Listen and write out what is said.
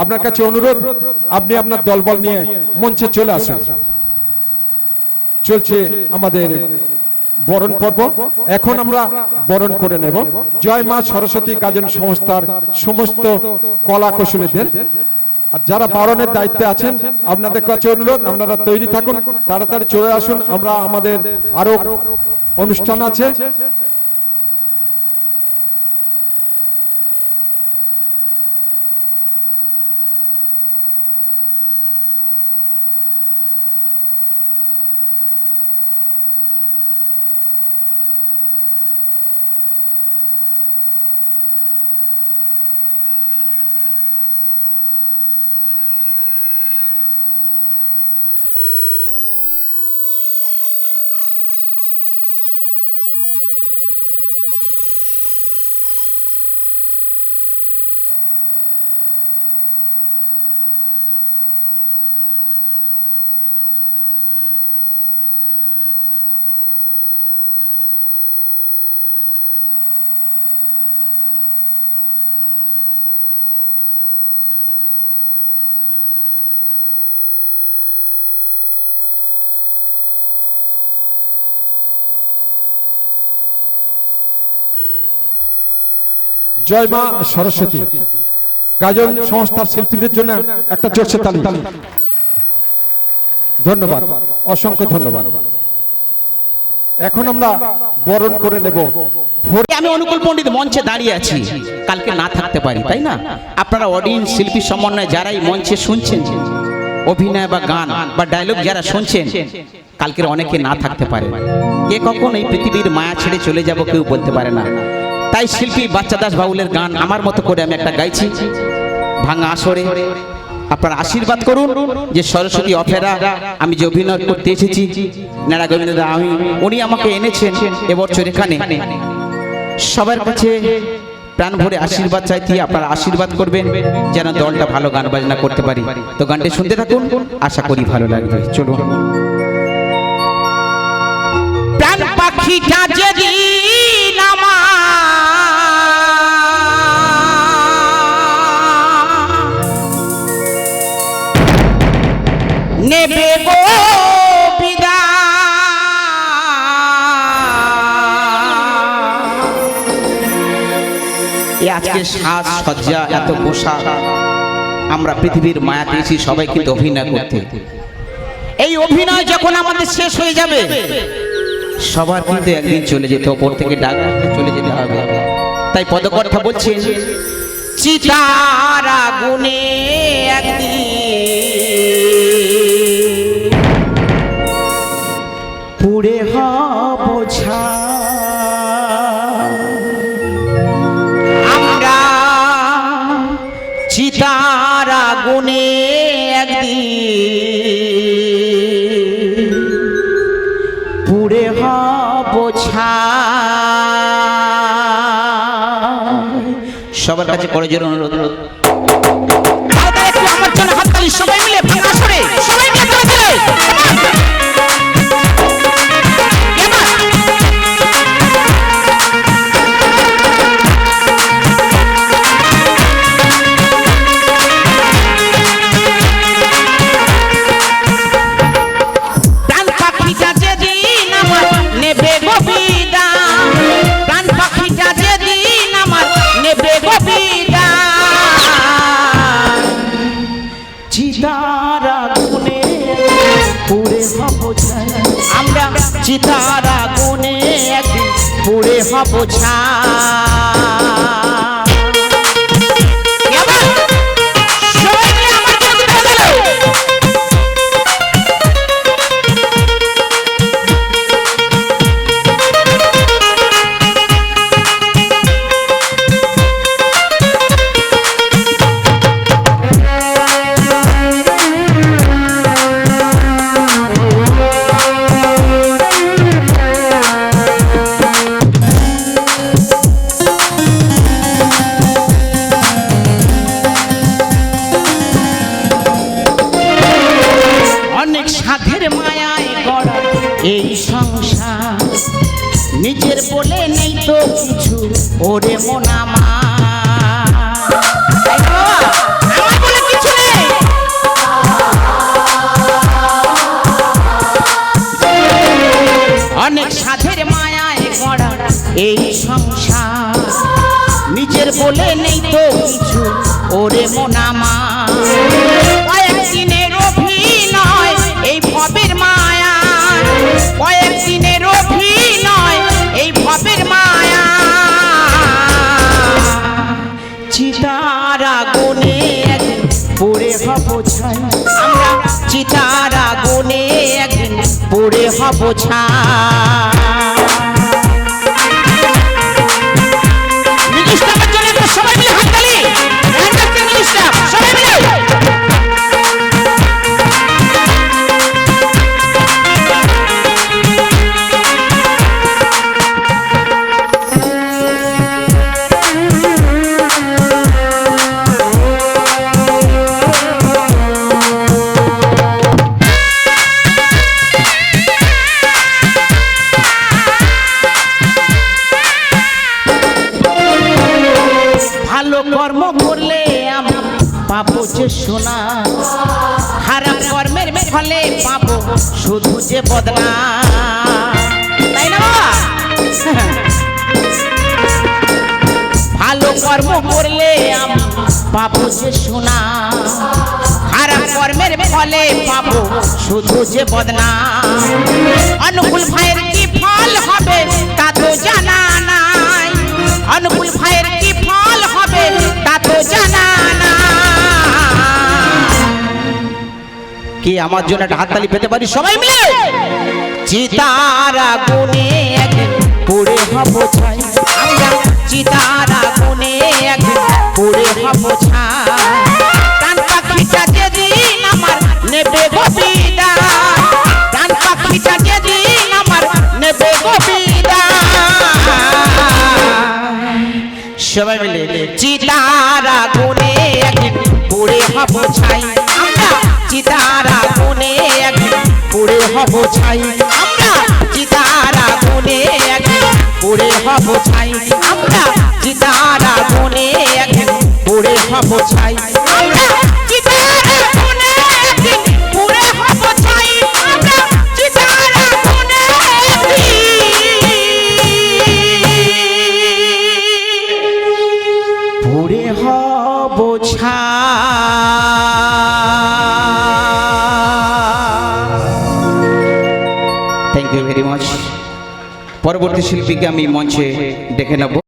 আপনার কাছে অনুরোধ, আপনি আপনার দলবল নিয়ে মঞ্চে চলে আসুন। চলছে আমাদের বরণ পর্ব। এখন আমরা বরণ করে নেব। জয় মা সরস্বতী গাজন সংস্থার সমস্ত কলা কৌশলীদের। আর যারা বারণের দায়িত্বে আছেন, আপনাদের কাছে অনুরোধ, আপনারা তৈরি থাকুন, তাড়াতাড়ি চলে আসুন। আমরা আমাদের আরও অনুষ্ঠান আছে। জয় মা সরস্বতী। গাজন সংস্থার শিল্পীদের জন্য একটা চলছে তালি। ধন্যবাদ, অসংখ্য ধন্যবাদ। এখন আমরা বরণ করে নেব ভোর আমি অনুকূল পণ্ডিত মঞ্চে দাঁড়িয়ে আছি। কালকে না থাকতে পারি, তাই না? আপনারা অডিয়েন্স শিল্পী সমন্বয় যারাই মঞ্চে শুনছেন, অভিনয় বা গান বা ডায়লগ যারা শুনছেন, কালকের অনেকে না থাকতে পারে। কে কখন এই পৃথিবীর মায়া ছেড়ে চলে যাব কেউ বলতে পারে না। তাই শিল্পী বাচ্চা দাস বাউলের গান আমার মতো করে আমি একটা গাইছি। ভাঙা আসরে। আপনারা আশীর্বাদ করুন যে সরস্বতী অপেরা আমি যে অভিনয় করতে এসেছি। নারা গোবিন্দ আমি উনি আমাকে এনেছেন এবছর এখানে। সবার কাছে প্রাণ ভরে আশীর্বাদ চাইতে আপনারা আশীর্বাদ করবেন যেন দলটা ভালো গান বাজনা করতে পারি। তো গানটি শুনতে থাকুন, আশা করি ভালো লাগবে। চলুন। প্রাণ পাখিটা আমার নেবে গো বিদায়। আজকে সাজ সজ্জা এত পোশাক। আমরা পৃথিবীর মায়া পেয়েছি সবাই কিন্তু অভিনয় করতে। এই অভিনয় যখন আমাদের শেষ হয়ে যাবে সবার কিন্তু একদিন চলে যেতে ওপর থেকে ডাক চলে যেতে হবে। তাই পদকর্তা বলছেন চিতার আগুনে একদিন। পুড়ে হব আমরা চিতার আগুনে একদিন। সবার কাছে করে জোর অনুরোধ। সবাই মিলে সবাই মিলে চিতার গুনে একদিন পুড়ে হব ছাই। মন আমার। কয়েকদিনের অভিনয়, এই ভবের মায়া। কয়েকদিনের অভিনয়, এই ভবের মায়া। চিতারা গুনে একদিন পড়ে হব ছাই। আমরা চিতারা গুনে একদিন পড়ে হব ছাই। ভালো কর্ম করলে আমি পাবো যে সোনা। খারাপ কর্মের ফলে পাবো শুধু যে বদনা। তাই না? ভালো কর্ম করলে আমি পাবো যে সোনা। খারাপ কর্মের ফলে পাবো শুধু যে বদনা। অনুকূল ভাইয়ের কি ফল হবে তা তো জানা নাই। অনুকূল ভাইয়ের কি কি, আমার জন্য একটা হাততালি পেতে পারি? সবাই মিলে? চিতারা গুনে পুরে হব আমরা চিতারা সবাই মিলে চিতারা গুনে একদিন পড়ে হব ছাই। আমরা চিতারা গুনে একদিন পড়ে হব ছাই। আমরা চিতারা গুনে একদিন পড়ে হব ছাই। আমরা চিতারা গুনে একদিন পড়ে হব ছাই। হব থ্যাংক ইউ ভেরি মাচ পরবর্তী শিল্পীকে আমি মঞ্চে ডেকে নেব।